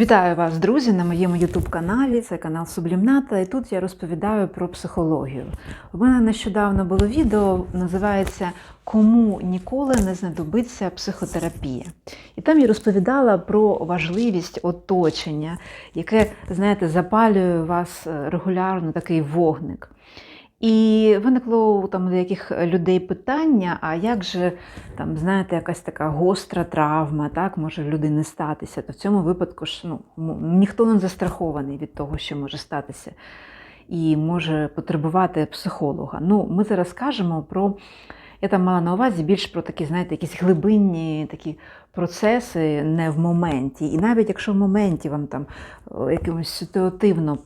Вітаю вас, друзі, на моєму ютуб-каналі. Це канал Сублімната, і тут я розповідаю про психологію. У мене нещодавно було відео, називається Кому ніколи не знадобиться психотерапія. І там я розповідала про важливість оточення, яке, знаєте, запалює вас регулярно такий вогник. І виникло там у деяких людей питання: а як же там, знаєте, якась така гостра травма, так може в людини статися? То в цьому випадку ж ну, ніхто не застрахований від того, що може статися, і може потребувати психолога. Ну, ми зараз кажемо про. Я там мала на увазі більш про такі, знаєте, якісь глибинні такі процеси не в моменті. І навіть якщо в моменті вам там е, якимось ситуативно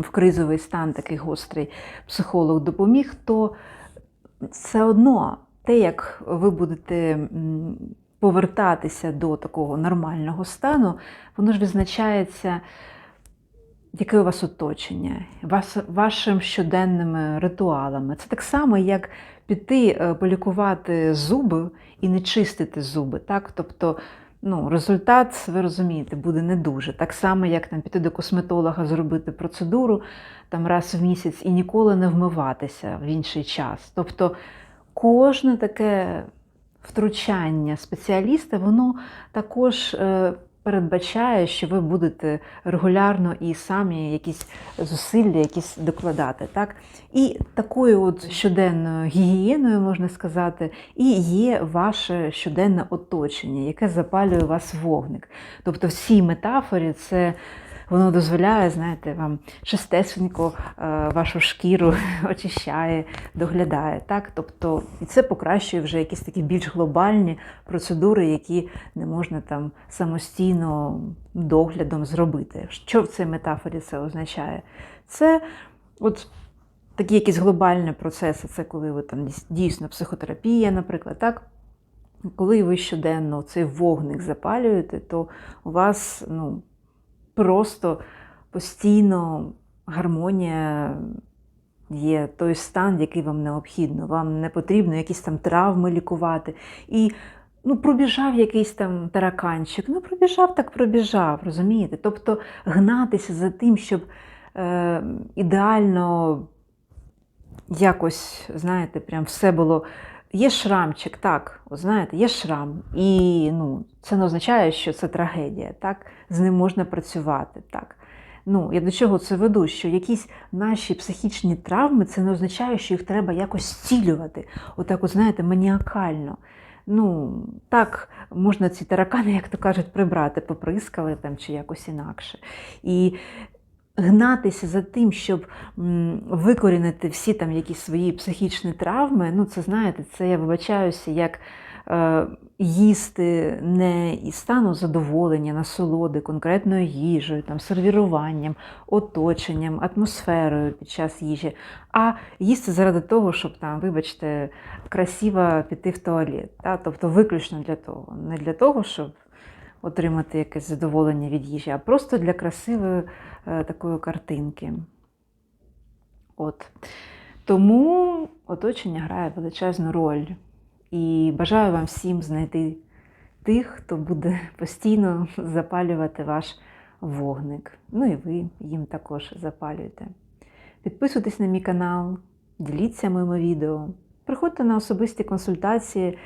в кризовий стан такий гострий психолог допоміг, то все одно те, як ви будете повертатися до такого нормального стану, воно ж визначається, яке у вас оточення, вас, вашими щоденними ритуалами. Це так само, як піти е, полікувати зуби і не чистити зуби. Так? Тобто ну, результат, ви розумієте, буде не дуже. Так само, як там піти до косметолога, зробити процедуру там раз в місяць і ніколи не вмиватися в інший час. Тобто кожне таке втручання спеціаліста, воно також е, передбачає, що ви будете регулярно і самі якісь зусилля, якісь докладати. Так? І такою от щоденною гігієною, можна сказати, і є ваше щоденне оточення, яке запалює вас вогник. Тобто, в цій метафорі це. Воно дозволяє, знаєте, вам чистесенько е, вашу шкіру очищає, доглядає. Так? Тобто, і це покращує вже якісь такі більш глобальні процедури, які не можна там самостійно доглядом зробити. Що в цій метафорі це означає? Це от такі якісь глобальні процеси, це коли ви там дійсно психотерапія, наприклад, так? Коли ви щоденно цей вогник запалюєте, то у вас ну, просто постійно гармонія є той стан, який вам необхідно. Вам не потрібно якісь там травми лікувати. І ну, пробіжав якийсь там тараканчик, ну пробіжав, так пробіжав, розумієте? Тобто гнатися за тим, щоб е, ідеально якось, знаєте, прям все було. Є шрамчик, так, знаєте, є шрам. І ну, це не означає, що це трагедія, так? З ним можна працювати. так. Ну, Я до чого це веду? Що якісь наші психічні травми це не означає, що їх треба якось зцілювати. Отак, от, знаєте, маніакально. Ну, так, можна ці таракани, як то кажуть, прибрати, поприскали там чи якось інакше. І гнатися за тим, щоб викорінити всі там якісь свої психічні травми, ну це знаєте, це я вибачаюся, як е, їсти не із стану задоволення, насолоди, конкретною їжею, там, сервіруванням, оточенням, атмосферою під час їжі, а їсти заради того, щоб там, вибачте, красиво піти в туалет. Та? Тобто виключно для того, не для того, щоб отримати якесь задоволення від їжі, а просто для красивої е, такої картинки. От. Тому оточення грає величезну роль. І бажаю вам всім знайти тих, хто буде постійно запалювати ваш вогник. Ну і ви їм також запалюєте. Підписуйтесь на мій канал, діліться моїми відео, приходьте на особисті консультації,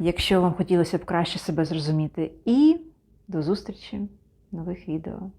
якщо вам хотілося б краще себе зрозуміти. І до зустрічі в нових відео.